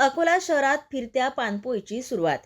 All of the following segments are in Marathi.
अकोला शहरात फिरत्या पानपोईची सुरुवात.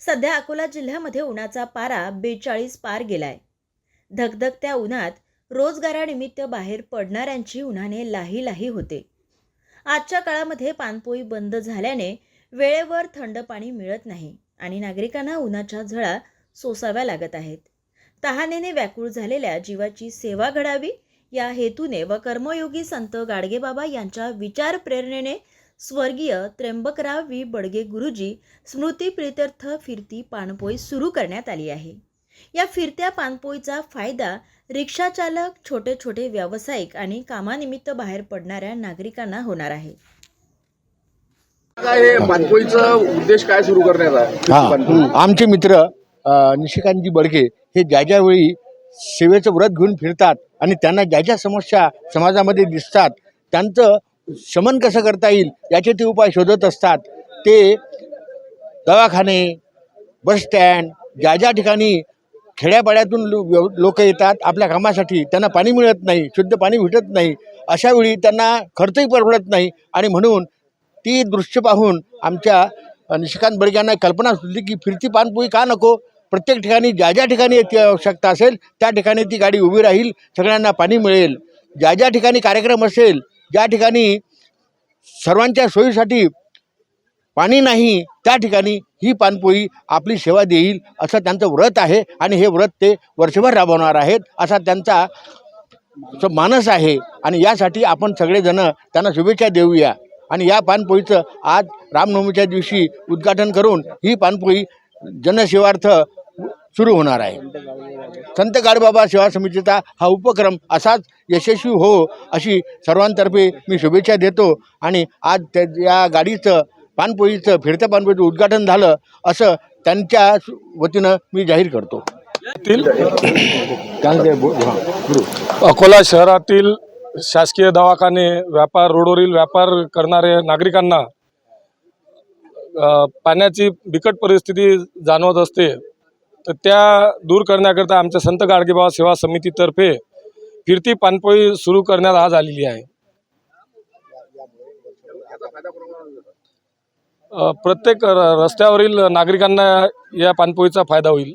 सध्या अकोला जिल्ह्यामध्ये उन्हाचा पारा बेचाळीस पार गेलाय. धगधगत्या उन्हात रोजगारानिमित्त बाहेर पडणाऱ्यांची उन्हाने लाही लाही होते. आजच्या काळामध्ये पाणपोई बंद झाल्याने वेळेवर थंड पाणी मिळत नाही आणि नागरिकांना उन्हाच्या झळा सोसाव्या लागत आहेत. तहानेने व्याकुळ झालेल्या जीवाची सेवा घडावी या हेतूने व कर्मयोगी संत गाडगेबाबा यांच्या विचार प्रेरणेने स्वर्गीय त्र्यंबकराव वी बडगे गुरुजी स्मृती प्रित्यर्थ फिरती पाणपोई सुरू करण्यात आली आहे या फिरत्या पाणपोईचा फायदा रिक्षा चालक छोटे छोटे व्यावसायिक आणि कामानिमित्त बाहेर पडणाऱ्या नागरिकांना होणार आहे काय हे पाणपोईचा उद्देश काय सुरू करण्यात हा. आमचे मित्र अ, निशिकांतजी बडके हे ज्या ज्या वेळी सेवेचं व्रत घेऊन फिरतात आणि त्यांना ज्या ज्या समस्या समाजामध्ये दिसतात त्यांचं शमन कसं करता येईल याचे ते उपाय शोधत असतात. ते दवाखाने बसस्टँड ज्या ज्या ठिकाणी खेड्यापाड्यातून लोक येतात आपल्या कामासाठी त्यांना पाणी मिळत नाही शुद्ध पाणी भेटत नाही अशा वेळी त्यांना खर्चही परवडत नाही आणि म्हणून ती दृश्य पाहून आमच्या निशिकांत बडग्यांना कल्पना सुचली की फिरती पानपोई का नको? प्रत्येक ठिकाणी ज्या ज्या ठिकाणी याची आवश्यकता असेल त्या ठिकाणी ती गाडी उभी राहील सगळ्यांना पाणी मिळेल. ज्या ज्या ठिकाणी कार्यक्रम असेल ज्या ठिकाणी सर्वांच्या सोयीसाठी पाणी नाही त्या ठिकाणी ही पानपोई आपली सेवा देईल असं त्यांचं व्रत आहे आणि हे व्रत ते वर्षभर राबवणार आहेत असा त्यांचा जो मानस आहे. आणि यासाठी आपण सगळेजण त्यांना शुभेच्छा देऊया. आणि या पानपोईचं आज रामनवमीच्या दिवशी उद्घाटन करून ही पानपोई जनसेवार्थ सुरू होणार आहे. संत गाडबाबा सेवा समितीचा हा उपक्रम असाच यशस्वी हो अशी सर्वांतर्फे मी शुभेच्छा देतो आणि आज त्या या गाडीचं पानपोईचं फिरत्या पानपोईचं उद्घाटन झालं असं त्यांच्या वतीनं मी जाहीर करतो. अकोला शहरातील शासकीय दवाखाने व्यापार रोडवरील व्यापार करणारे नागरिकांना पाण्याची बिकट परिस्थिती जाणवत असते. तर त्या दूर करण्याकरता आमच्या संत गाडगेबाबा सेवा समितीतर्फे फिरती पानपोळी सुरू करण्यात आज आलेली आहे. प्रत्येक र- रस्त्यावरील नागरिकांना या पानपोळीचा फायदा होईल.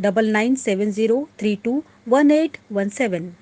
9970321817.